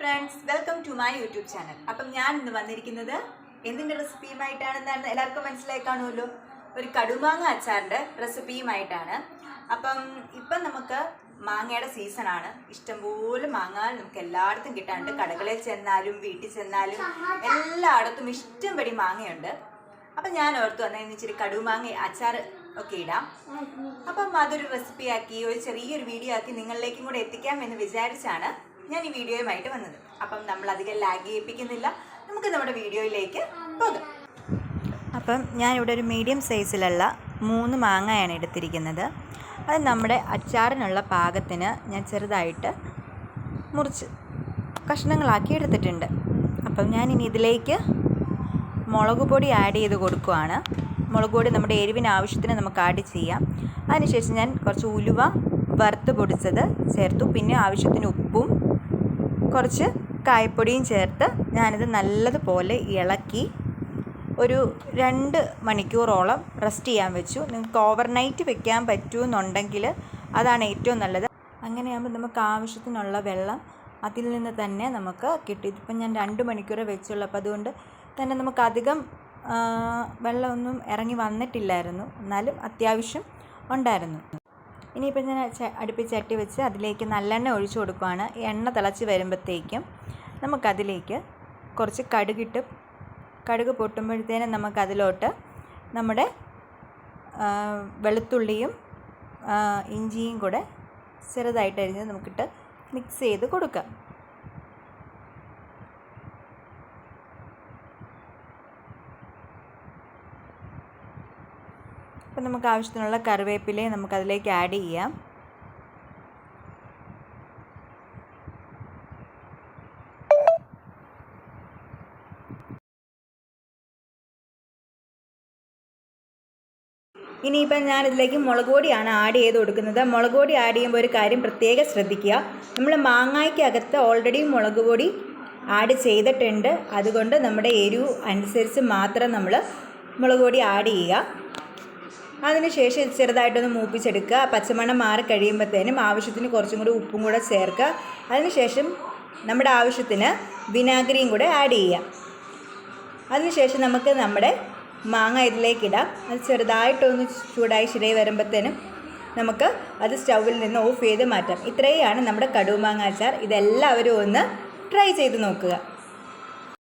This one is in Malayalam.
Friends welcome to my YouTube channel അപ്പം ഞാൻ ഇന്ന് വന്നിരിക്കുന്നത് എന്തിന്റെ റെസിപ്പിയുമായിട്ടാണെന്നാണ് എല്ലാവർക്കും മനസ്സിലായി കാണുമല്ലോ ഒരു കടുമാങ്ങ അച്ചാറിന്റെ റെസിപ്പിയുമായിട്ടാണ് അപ്പം ഇപ്പം നമുക്ക് മാങ്ങയുടെ സീസണാണ് ഇഷ്ടംപോലെ മാങ്ങ നമുക്ക് എല്ലായിടത്തും കിട്ടാനുണ്ട്. കടകളിൽ ചെന്നാലും വീട്ടിൽ ചെന്നാലും എല്ലായിടത്തും ഇഷ്ടംപടി മാങ്ങയുണ്ട്. അപ്പം ഞാൻ ഓർത്തു വന്നതിന് ഇച്ചിരി കടുമാങ്ങ അച്ചാർ ഒക്കെ ഇടാം. അപ്പം അതൊരു റെസിപ്പിയാക്കി ഒരു ചെറിയൊരു വീഡിയോ ആക്കി നിങ്ങളിലേക്കും കൂടെ എത്തിക്കാം എന്ന് വിചാരിച്ചാണ്. ഞാൻ ഈ വീഡിയോയുമായിട്ട് വന്നത്. അപ്പം നമ്മൾ അധികം ലാഗ് ചെയ്യിപ്പിക്കുന്നില്ല. നമുക്ക് നമ്മുടെ വീഡിയോയിലേക്ക് പോകാം. അപ്പം ഞാനിവിടെ ഒരു മീഡിയം സൈസിലുള്ള മൂന്ന് മാങ്ങയാണ് എടുത്തിരിക്കുന്നത്. അത് നമ്മുടെ അച്ചാറിനുള്ള പാകത്തിന് ഞാൻ ചെറുതായിട്ട് മുറിച്ച് കഷ്ണങ്ങളാക്കി എടുത്തിട്ടുണ്ട്. അപ്പം ഞാൻ ഇനി ഇതിലേക്ക് മുളക് പൊടി ആഡ് ചെയ്ത് കൊടുക്കുവാണ്. മുളക് പൊടി നമ്മുടെ എരിവിന് ആവശ്യത്തിന് നമുക്ക് ആഡ് ചെയ്യാം. അതിനുശേഷം ഞാൻ കുറച്ച് ഉലുവ വറുത്ത് പൊടിച്ചത് ചേർത്തു. പിന്നെ ആവശ്യത്തിന് ഉപ്പും കുറച്ച് കായപ്പൊടിയും ചേർത്ത് ഞാനിത് നല്ലതുപോലെ ഇളക്കി ഒരു രണ്ട് മണിക്കൂറോളം റെസ്റ്റ് ചെയ്യാൻ വെച്ചു. നിങ്ങൾക്ക് ഓവർനൈറ്റ് വെക്കാൻ പറ്റുമെന്നുണ്ടെങ്കിൽ അതാണ് ഏറ്റവും നല്ലത്. അങ്ങനെയാകുമ്പോൾ നമുക്ക് ആവശ്യത്തിനുള്ള വെള്ളം അതിൽ നിന്ന് തന്നെ നമുക്ക് കിട്ടി. ഇതിപ്പം ഞാൻ രണ്ട് മണിക്കൂർ വെച്ചുള്ളൂ. അപ്പോൾ അതുകൊണ്ട് തന്നെ നമുക്ക് അധികം വെള്ളമൊന്നും ഇറങ്ങി വന്നിട്ടില്ലായിരുന്നു. എന്നാലും അത്യാവശ്യം ഉണ്ടായിരുന്നു. ഇനിയിപ്പോൾ ഞാൻ അടുപ്പിച്ച് ചട്ടി വെച്ച് അതിലേക്ക് നല്ലെണ്ണ ഒഴിച്ചു കൊടുക്കുകയാണ് എണ്ണ തിളച്ച് വരുമ്പോഴത്തേക്കും നമുക്കതിലേക്ക് കുറച്ച് കടുകിട്ട് കടുക് പൊട്ടുമ്പോഴത്തേനും നമുക്കതിലോട്ട് നമ്മുടെ വെളുത്തുള്ളിയും ഇഞ്ചിയും കൂടെ ചെറുതായിട്ട് അരിഞ്ഞ് നമുക്കിട്ട് മിക്സ് ചെയ്ത് കൊടുക്കാം. അപ്പം നമുക്ക് ആവശ്യത്തിനുള്ള കറിവേപ്പിലയും നമുക്കതിലേക്ക് ആഡ് ചെയ്യാം. ഇനിയിപ്പം ഞാനിതിലേക്ക് മുളക് പൊടിയാണ് ആഡ് ചെയ്ത് കൊടുക്കുന്നത്. മുളക് പൊടി ആഡ് ചെയ്യുമ്പോൾ ഒരു കാര്യം പ്രത്യേകം ശ്രദ്ധിക്കുക. നമ്മൾ മാങ്ങായ്ക്കകത്ത് ഓൾറെഡി മുളക് പൊടി ആഡ് ചെയ്തിട്ടുണ്ട്. അതുകൊണ്ട് നമ്മുടെ എരിവ് അനുസരിച്ച് മാത്രം നമ്മൾ മുളക് പൊടി ആഡ് ചെയ്യുക. അതിനുശേഷം ചെറുതായിട്ടൊന്ന് മൂപ്പിച്ചെടുക്കുക. പച്ചമണം മാറി കഴിയുമ്പോഴത്തേനും ആവശ്യത്തിന് കുറച്ചും കൂടി ഉപ്പും കൂടെ ചേർക്കുക. അതിനുശേഷം നമ്മുടെ ആവശ്യത്തിന് വിനാഗിരിയും കൂടെ ആഡ് ചെയ്യാം അതിനുശേഷം നമുക്ക് നമ്മുടെ മാങ്ങ ഇതിലേക്ക് ഇടാം. അത് ചെറുതായിട്ടൊന്ന് ചൂടായി ശരിയായി വരുമ്പോഴത്തേനും നമുക്ക് അത് സ്റ്റൗവിൽ നിന്ന് ഓഫ് ചെയ്ത് മാറ്റാം. ഇത്രയാണ് നമ്മുടെ കടുമാങ്ങ അച്ചാർ. ഇതെല്ലാവരും ഒന്ന് ട്രൈ ചെയ്ത് നോക്കുക.